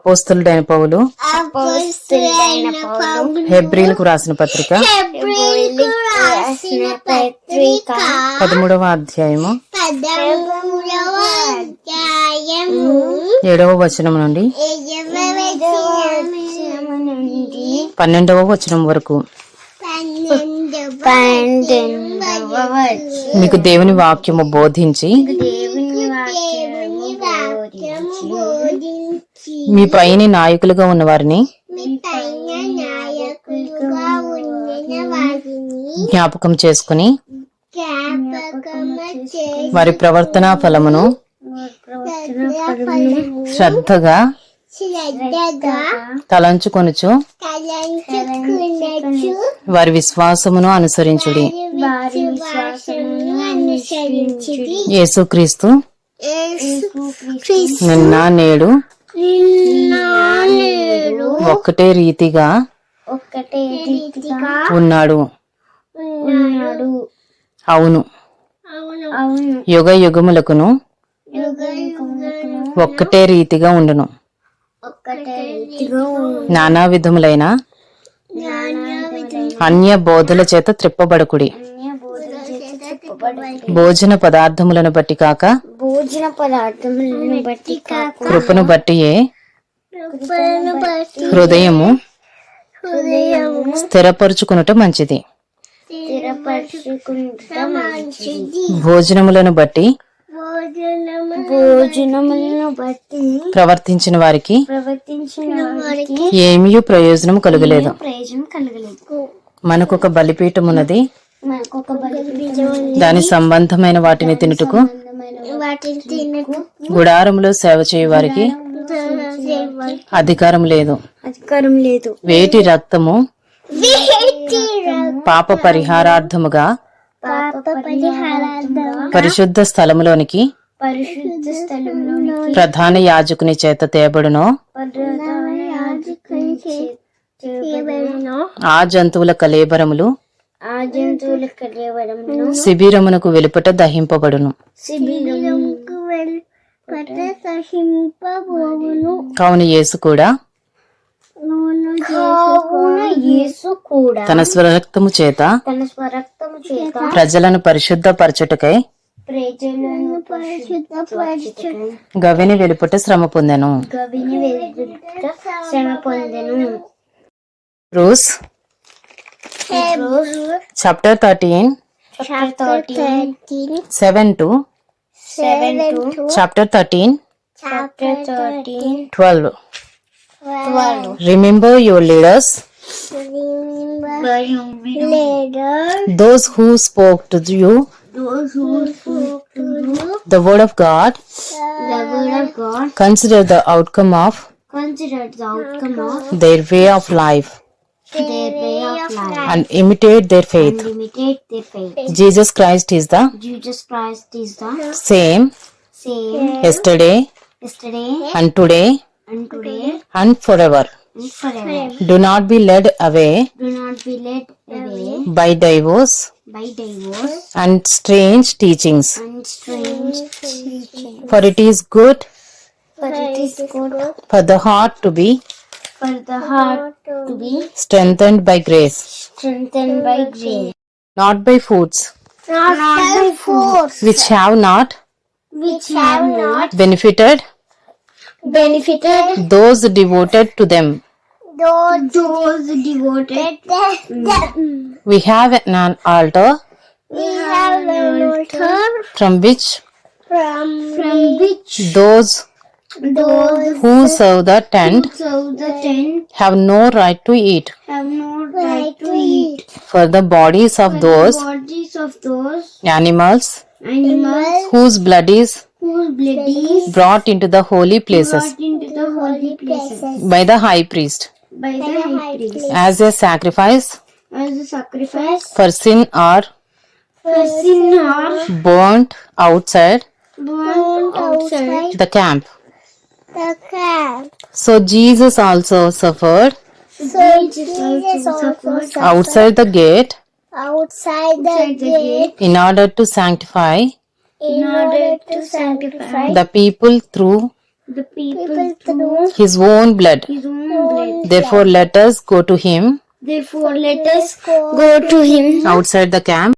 అపోస్తులుడైన పౌలు. అపోస్తులైన పౌలు. హెబ్రిలకు రాసిన పత్రిక. పదమూడవ అధ్యాయము. ఏడవ వచనం నుండి. ఎనిమిదవ వచనము నుండి. పన్నెండవ వచనం వరకు. మీకు దేవుని వాక్యము బోధించి మీ పైని నాయకులుగా ఉన్న వారిని మీ పైన నాయకులుగా ఉండిన వారిని జ్ఞాపకం చేసుకుని వారి ప్రవర్తనా ఫలమును శ్రద్ధగా తలంచుకొనుచు వారి విశ్వాసమును అనుసరించుడి. యేసుక్రీస్తు నిన్న నేడు ఒక్కటే రీతిగా ఉన్నాడు. ఉన్నాడు. అవును. అవును. యుగ యుగములకును ఒక్కటే రీతిగా ఉండును. నానా విధములైన అన్య బోధల చేత త్రిప్పబడకుడి. భోజన పదార్థములను బట్టి కాక భోజన పదార్థములను బట్టి కాక కృపను బట్టియే బట్టి హృదయము స్థిరపరుచుకునుట మంచిది. భోజనములను బట్టి భోజనము భోజనములను బట్టి ప్రవర్తించిన వారికి ప్రవర్తించిన వారికి ఏమీ ప్రయోజనం కలుగలేదు. ప్రయోజనం కలగలేదు. మనకొక బలిపీఠం ఉన్నది దాని సంబంధమైన వాటిని తినుటకు గుడారములో సేవ చేయ వారికి అధికారం లేదు. అధికారం లేదు. వేటి రక్తము పాప పరిహారార్థముగా పరిశుద్ధ స్థలములోనికి ప్రధాన యాజకుని చేత తేబడును ఆ జంతువుల కలేబరములు ఆ జంతువుల కలియవడంలో శిబిరమునకు వెలుపట దహింపబడును. కావున యేసు కూడా తన స్వరక్తము చేత తన స్వరక్తము చేత ప్రజలను పరిశుద్ధపరచుటకై ప్రజలను గవిని వెలుపట శ్రమ పొందెను. గవిని వెలుగుట శ్రమ పొందెను. Hebrews, chapter 13, chapter 13, 7 to 7 to chapter 13, chapter 13, 12. 12. Remember your leaders, Remember your leaders. those who spoke to you. The word of God. the word of God, Consider the outcome of consider the outcome of their way of life their way of life and imitate their faith and imitate their faith. Jesus Christ is the Jesus Christ is the same same yesterday yesterday and today and today and forever and forever. do not be led away Do not be led away by divorce and strange teachings and strange teaching. for it is good For it is good for the heart to be for the heart to be strengthened by grace. strengthened by grace. not by foods Not by force. which have not which have not benefited benefited those devoted to them. those, those devoted them. we have an altar We have an altar from which from, from which those those who serve the tent who the tent have no right to eat. have no right to eat. for the bodies of those Bodies of those animals animals whose blood is whose blood is brought into the holy places brought into the holy places by the high priest. By the high priest. as a sacrifice as a sacrifice. for sin are for sin or burnt outside burnt outside the camp. The camp. So Jesus also suffered. So Jesus also suffered. Outside the gate. Outside the gate. in order to sanctify in order to sanctify the people through the people, people through through his own blood. his own blood. Therefore, let us go to him. Therefore, let us go go to him. Outside the camp